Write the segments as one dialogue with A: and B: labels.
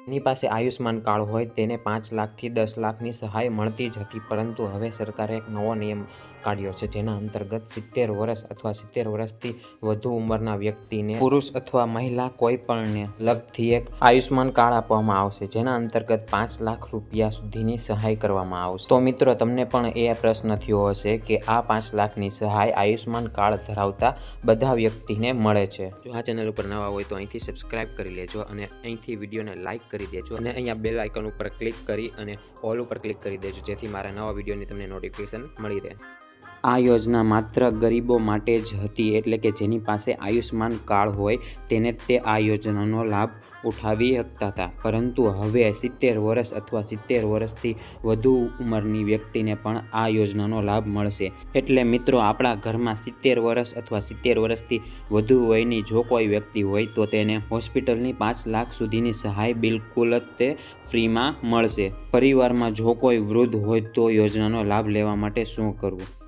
A: જેની પાસે આયુષ્માન કાર્ડ હોય, તેને પાંચ લાખથી દસ લાખની સહાય મળતી જ હતી, પરંતુ હવે સરકારે એક નવો નિયમ કાઢ્યો છે. જેના અંતર્ગત સિત્તેર વર્ષ અથવા સિત્તેર વર્ષથી વધુ ઉંમરના વ્યક્તિને પુરુષ અથવા મહિલા કોઈ પણને લગથી એક આયુષ્માન કાર્ડ આપવામાં આવશે, જેના અંતર્ગત પાંચ લાખ રૂપિયા સુધીની સહાય કરવામાં આવશે. તો મિત્રો, તમને પણ એ પ્રશ્ન થયો હશે કે આ પાંચ લાખની સહાય આયુષ્માન કાર્ડ ધરાવતા બધા વ્યક્તિને મળે છે. જો આ ચેનલ ઉપર નવા હોય તો અહીંથી સબસ્ક્રાઇબ કરી લેજો અને અહીંથી વિડીયોને લાઇક કરી દેજો અને અહીંયા બેલ આઇકન ઉપર ક્લિક કરી અને ઓલ ઉપર ક્લિક કરી દેજો, જેથી મારા નવા વિડીયોની તમને નોટિફિકેશન મળી રહે. આ યોજના માત્ર ગરીબો માટે જ હતી, એટલે કે જેની પાસે આયુષ્માન કાર્ડ હોય તેને તે આ યોજનાનો લાભ ઉઠાવી શકતા હતા. પરંતુ હવે સિત્તેર વર્ષ અથવા સિત્તેર વર્ષથી વધુ ઉંમરની વ્યક્તિને પણ આ યોજનાનો લાભ મળશે. એટલે મિત્રો, આપણા ઘરમાં સિત્તેર વર્ષ અથવા સિત્તેર વર્ષથી વધુ વયની જો કોઈ વ્યક્તિ હોય તો તેને હોસ્પિટલની પાંચ લાખ સુધીની સહાય બિલકુલ જ તે ફ્રીમાં મળશે. પરિવારમાં જો કોઈ વૃદ્ધ હોય તો યોજનાનો લાભ લેવા માટે શું કરવું?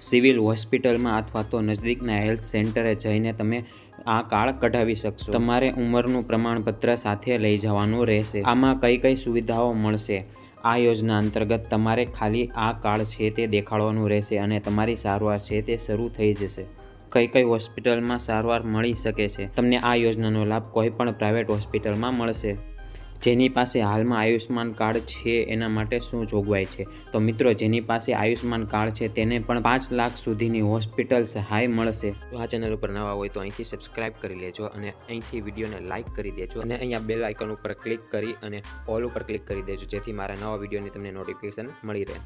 A: સિવિલ હોસ્પિટલમાં અથવા તો નજદીકના હેલ્થ સેન્ટરે જઈને તમે આ કાર્ડ કઢાવી શકશો. તમારે ઉંમરનું પ્રમાણપત્ર સાથે લઈ જવાનું રહેશે. આમાં કઈ કઈ સુવિધાઓ મળશે? આ યોજના અંતર્ગત તમારે ખાલી આ કાર્ડ છે તે દેખાડવાનું રહેશે અને તમારી સારવાર છે તે શરૂ થઈ જશે. કઈ કઈ હોસ્પિટલમાં સારવાર મળી શકે છે? તમને આ યોજનાનો લાભ કોઈ પણ પ્રાઇવેટ હોસ્પિટલમાં મળશે. જેની પાસે હાલમાં આયુષ્માન કાર્ડ છે, એના માટે શું જોગવાઈ છે? તો મિત્રો, જેની પાસે આયુષ્માન કાર્ડ છે, તેને પણ પાંચ લાખ સુધીની હોસ્પિટલ સહાય મળશે. જો આ ચેનલ ઉપર નવા હોય તો અહીંથી સબસ્ક્રાઇબ કરી લેજો અને અહીંથી વિડીયોને લાઇક કરી દેજો અને અહીંયા બેલ આઇકન ઉપર ક્લિક કરી અને ઓલ ઉપર ક્લિક કરી દેજો, જેથી મારા નવા વિડીયોની તમને નોટિફિકેશન મળી રહે.